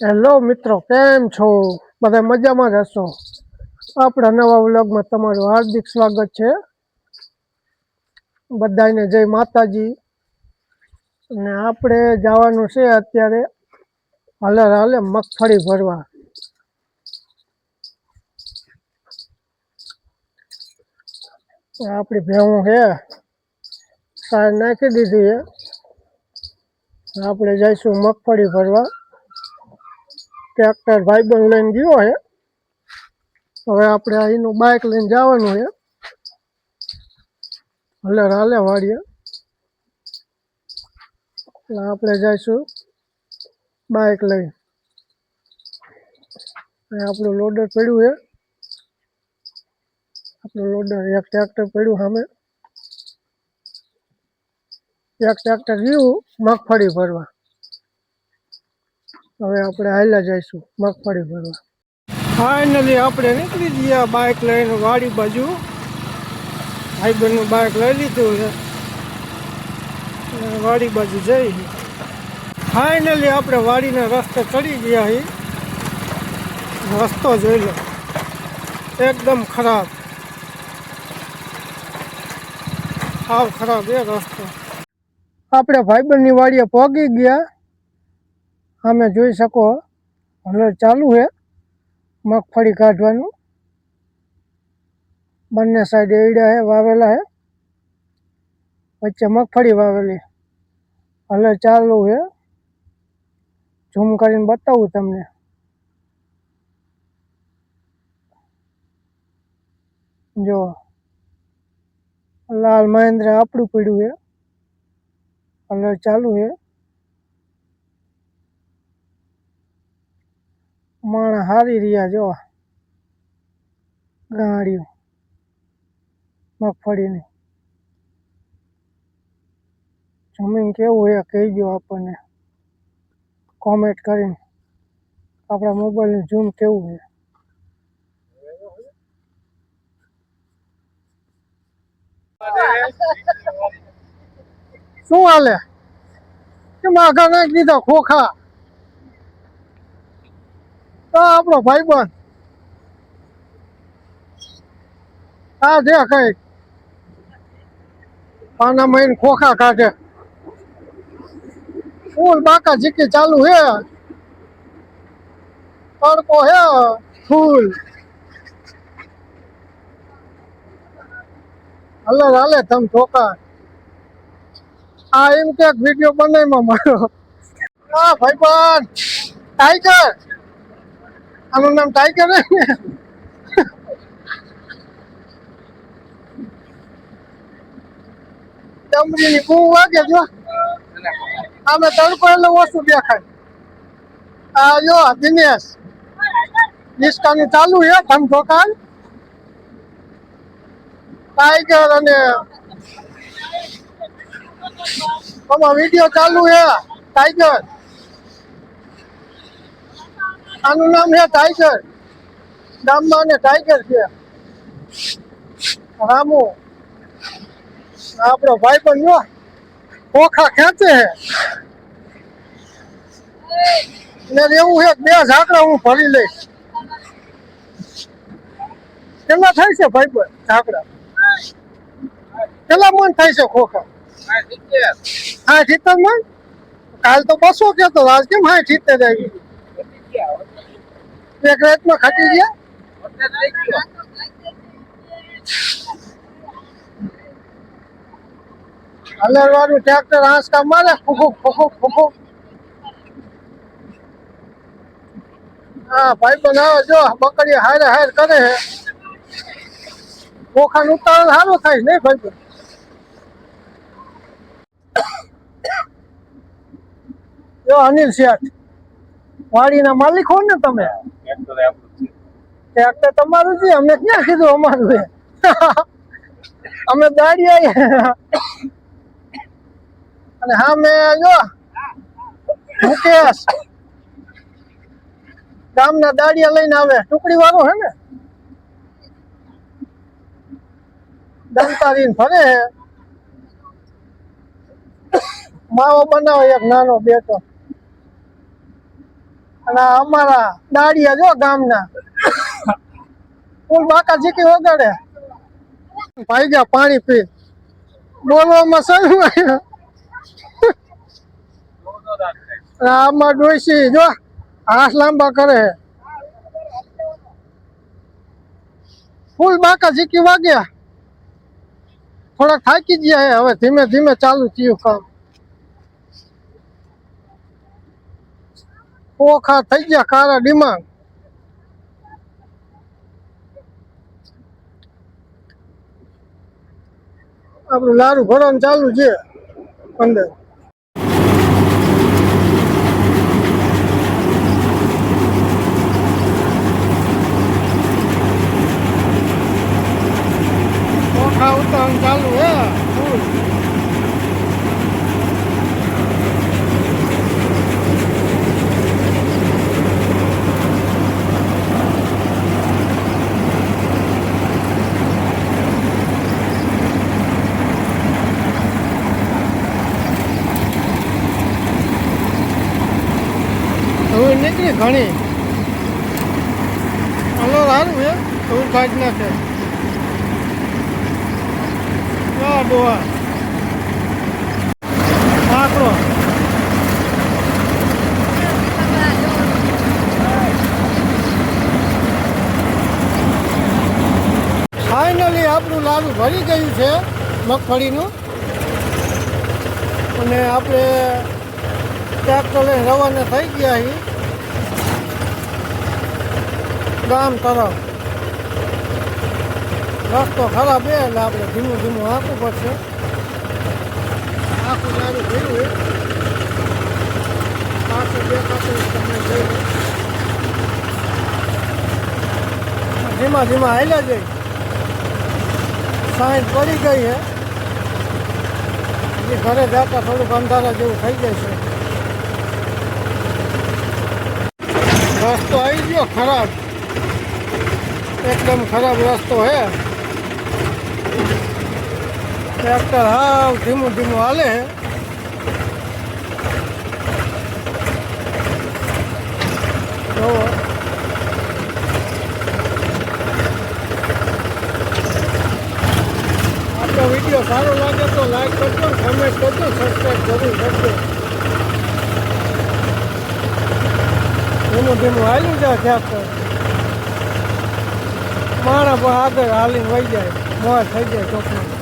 Hello મિત્રો, કેમ છો? બધા મજામાં રહેશો હશો? આપણા નવા વ્લોગમાં તમારું હાર્દિક સ્વાગત છે. બધાને જય માતાજી. અને આપણે જવાનું છે અત્યારે હાલે હાલે મગફળી ભરવા. આપણી ભેવું છે સાર નાખી દીધી છે આપણે જઈશું મગફળી ભરવા. ટ્રેક્ટર ભાઈબંધ લઈને ગયો છે હવે આપણે અહીંનું બાઇક લઈને જવાનું છે હલે હાલે વાળીએ એટલે આપણે જઈશું બાઇક લઈને. આપણું લોડર પડ્યું છે આપણું લોડર એક ટ્રેક્ટર પડ્યું સામે. એક ટ્રેક્ટર ગયું, મગફળી ભરવા. હવે આપણે હાલ્યા જઈશું, મગફળી ભરવા. ફાઇનલી આપણે નીકળી ગયા બાઇક લઈને વાડી બાજુ. ભાઈબંધનું બાઇક લઈ લીધું છે. વાડી બાજુ જઈ. ફાઇનલી આપણે વાડીના રસ્તે ચડી ગયા છીએ. રસ્તો જોઈ લો. એકદમ ખરાબ. સાવ ખરાબ એ રસ્તો. આપણે ભાઈબંધની વાડીએ પહોંચી ગયા. સામે જોઈ શકો હલર ચાલુ છે. મગફળી કાઢવાનું. બંને સાઈડ એડા છે વાવેલા છે વચ્ચે મગફળી વાવેલી. હલર ચાલુ છે. ઝૂમ કરીને બતાવું તમને. જો, લાલ મહેન્દ્ર આપણું પડ્યું છે. હલર ચાલુ છે. માણા હારી રહ્યા જો ગાડીઓ મગફળીની. જમીન કેવું હોય કહી ગયો આપણને. કોમેન્ટ કરીને. આપણા મોબાઈલનું ઝૂમ કેવું છે? શું હાલે? કે માઘા નાખી દીધા ખોખા? તો આપણો ભાઈબંધ આ દે કઈ પાના મહિને ખોખા કાઢે ફૂલ બાકા જીકી ચાલુ હે તડકો હે ફૂલ હલે હાલે તમ ઠોકા આ એમ કે વીડિયો બનાવીમાં મારો. હા ભાઈબંધ ટાઈગર આનું નામ ટાઈગર ને? ડમરીની બહુ વાગે જો. આમે તડકો એટલે ઓછું દેખાય. આ જો, દિનેશ. નિષ્કાની ચાલુ છે ધમધોકાર ટાઈગર અને આમાં વીડિયો ચાલુ છે ટાઈગર આનું નામ છે ટાઈગર ગામમાં અને ટાઈગર છે. રામુ. આપણો ભાઈ પણ જો ખોખા ખેંચે છે. ને એવું છે બે ઝાકડા હું ભરી લઈશ. કેટલા થાય છે ભાઈ પણ ઝાકડા? કેટલા મન થાય છે ખોખા? હા જીતર મન કાલ તો બસો કેતો આજ કેમ હા સિત્તેર આવી? એક ખાટી ગયા? હલર વાળું ટ્રેક્ટર આંસકા મારે? ફૂફૂક ફૂફૂક ફૂફૂક હા, ભાઈ પણ આવે જો બકરી હારે હાર કરે હે ખોખાનું ઉતારણ સારું થાય, નહીં ભાઈ પણ જો અનિલ શેઠ, વાડીના માલિક હો ને તમે? ટ્રેક્ટર તમારું છે, અમે ક્યાં કીધું અમારું છે? અમે દાડી અને હા, મેં જો, મુકેશ. ગામના દાડિયા લઈને આવે. ટુકડી વાળો હે ને? દંતારીને ફરે માવો બનાવે એક નાનો બેટો. અને અમારા દાડિયા જો ગામના. ફૂલ બાકા જીકી વગાડે. ભાઈ ગયા પાણી પી. બોલવામાં સારું આવ્યું આમાં ડોસી જો હાથ લાંબા કરે. ફૂલ બાકા જીકી વાગ્યા. થોડાક થાકી ગયા હવે ધીમે ધીમે ચાલુ થયું કામ. ઓખા થઈ ગયા કારા ડિમાન્ડ. આપણું લારું ભરવાનું ચાલુ છે અંદર ઓખા ઉતારવાનું ચાલુ હે ફૂલ નીકળી ઘણી. હલો સારું છે ધૂળ કાઢી વાહ, ડોહા. આકડો ફાઇનલી આપણું લાડુ ભરી ગયું છે, મગફળીનું. અને આપણે ટ્રેક્ટર લઈને રવાના થઈ ગયા છીએ. ગામ તરફ રસ્તો ખરાબ છે એટલે આપણે ધીમું ધીમું આંકવું પડશે. આખું સારું થયું છે. પાછળ દેખાતું હોય તમને જોઈ ધીમા ધીમા હાલ્યા જઈ સાઈડ પડી ગઈ છે. હજી ઘરે જતા થોડુંક અંધારા જેવું થઈ જાય છે. રસ્તો આવી ગયો, ખરાબ. એકદમ ખરાબ રસ્તો હે ટ્રેક્ટર હાવ ધીમું ધીમું હાલે હે જોવો આપણો વીડિયો સારો લાગે તો લાઈક કરજો કમેન્ટ કરજો સબસ્ક્રાઈબ જરૂર કરજો। ધીમું ધીમું હાલ્યું જાય ટ્રેક્ટર માણસ આગળ હાલીને વહી જાય મોત થઈ જાય ચોખ્ખું.